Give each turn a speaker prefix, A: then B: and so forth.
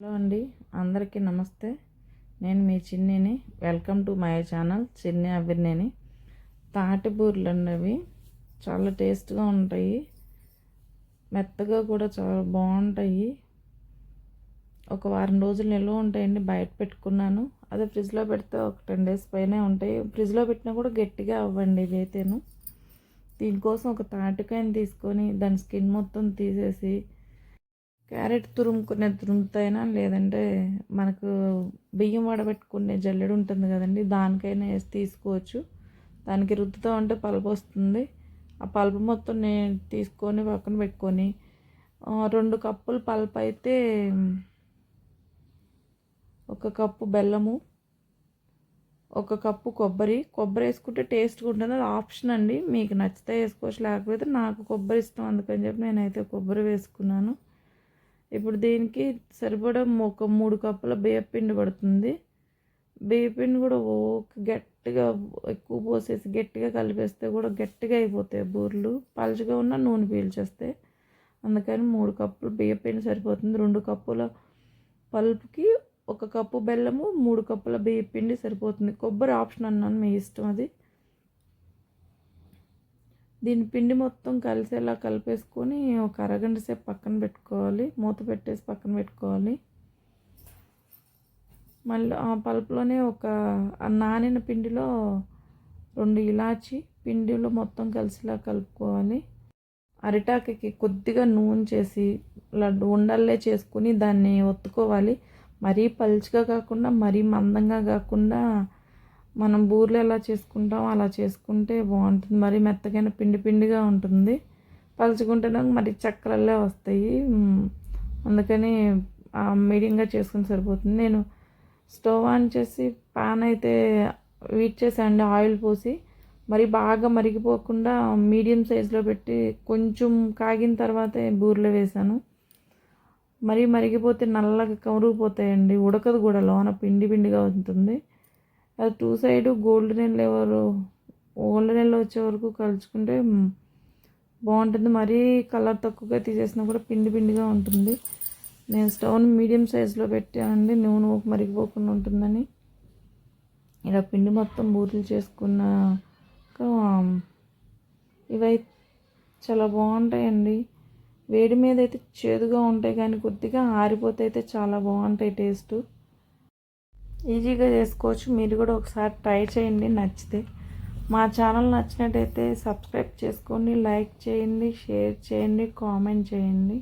A: Hello అండి అందరికీ నమస్తే. నేను మీ చిన్నిని. Welcome to my channel Chinni Abhirneni తాటి బూరెలు అండి అవి చాలా టేస్ట్గా ఉంటాయి. మెత్తగా కూడా చాలా బాగుంటాయి. ఒక వారం రోజులు నిల్వ ఉంటాయండి బయట పెట్టుకున్నాను. అదే ఫ్రిడ్జ్లో పెడితే ఒక టెన్ డేస్ పైనే ఉంటాయి. ఫ్రిడ్జ్లో పెట్టినా కూడా గట్టిగా అవ్వండి ఇవైతేను. దీనికోసం ఒక తాటికాయని తీసుకొని దాని స్కిన్ మొత్తం తీసేసి క్యారెట్ తురుముకునే తురుముతైనా లేదంటే మనకు బియ్యం వడబెట్టుకునే జల్లెడు ఉంటుంది కదండి దానికైనా వేసి తీసుకోవచ్చు. దానికి రుద్దుతూ ఉంటే పలుపు వస్తుంది. ఆ పలుపు మొత్తం నేను తీసుకొని పక్కన పెట్టుకొని రెండు కప్పులు పల్పు అయితే ఒక కప్పు బెల్లము ఒక కప్పు కొబ్బరి. కొబ్బరి వేసుకుంటే టేస్ట్గా ఉంటుంది అది ఆప్షన్ అండి. మీకు నచ్చితే వేసుకోవచ్చు లేకపోతే నాకు కొబ్బరి ఇష్టం అందుకని చెప్పి నేనైతే కొబ్బరి వేసుకున్నాను. ఇప్పుడు దీనికి సరిపడా ఒక మూడు కప్పుల బియ్యపిండి పడుతుంది. బియ్యపిండి కూడా ఓ గట్టిగా ఎక్కువ పోసేసి గట్టిగా కలిపేస్తే కూడా గట్టిగా అయిపోతాయి బూరెలు. పలుచగా ఉన్న నూనె పీల్చేస్తే. అందుకని మూడు కప్పులు బియ్యపిండి సరిపోతుంది. రెండు కప్పుల పల్పుకి ఒక కప్పు బెల్లము మూడు కప్పుల బియ్యపిండి సరిపోతుంది. కొబ్బరి ఆప్షన్ అన్నాను మీ ఇష్టం అది. దీని పిండి మొత్తం కలిసేలా కలిపేసుకొని ఒక అరగంట సేపు పక్కన పెట్టుకోవాలి. మూత పెట్టేసి పక్కన పెట్టుకోవాలి. మళ్ళీ ఆ పలుపులోనే ఒక నానిన పిండిలో రెండు ఇలాచి పిండిలో మొత్తం కలిసిలా కలుపుకోవాలి. అరిటాకుకి కొద్దిగా నూనె చేసి లడ్డు ఉండల్లే చేసుకుని దాన్ని ఒత్తుకోవాలి. మరీ పలుచగా కాకుండా మరీ మందంగా కాకుండా మనం బూర్లు ఎలా చేసుకుంటామో అలా చేసుకుంటే బాగుంటుంది. మరి మెత్తగైన పిండి పిండిగా ఉంటుంది. పలుచుకుంటే మరి చక్కలల్లే వస్తాయి. అందుకని మీడియంగా చేసుకుని సరిపోతుంది. నేను స్టవ్ ఆన్ చేసి పాన్ అయితే వీట్ చేసాండి ఆయిల్ పోసి మరి బాగా మరిగిపోకుండా మీడియం సైజులో పెట్టి కొంచెం కాగిన తర్వాతే బూరెలు వేసాను. మరి మరిగిపోతే నల్లగా కమురుకుపోతాయండి ఉడకదు కూడా. లోన పిండి పిండిగా ఉంటుంది. అది టూ సైడ్ గోల్డ్ నెల్ ఎవరు గోల్డ్ నెల్ వచ్చే వరకు కలుచుకుంటే బాగుంటుంది. మరీ కలర్ తక్కువగా తీసేసినా కూడా పిండి పిండిగా ఉంటుంది. నేను స్టవ్ని మీడియం సైజులో పెట్టానండి. నూనె మరిగిపోకుండా ఉంటుందని. ఇలా పిండి మొత్తం బూతులు చేసుకున్నాక ఇవై చాలా బాగుంటాయండి. వేడి మీద అయితే చేదుగా ఉంటాయి కానీ కొద్దిగా ఆరిపోతే అయితే చాలా బాగుంటాయి టేస్ట్. ఈజీగా చేసుకోవచ్చు. మీరు కూడా ఒకసారి ట్రై చేయండి నచ్చితే. మా ఛానల్ నచ్చినట్టయితే సబ్స్క్రైబ్ చేసుకోండి లైక్ చేయండి షేర్ చేయండి కామెంట్ చేయండి.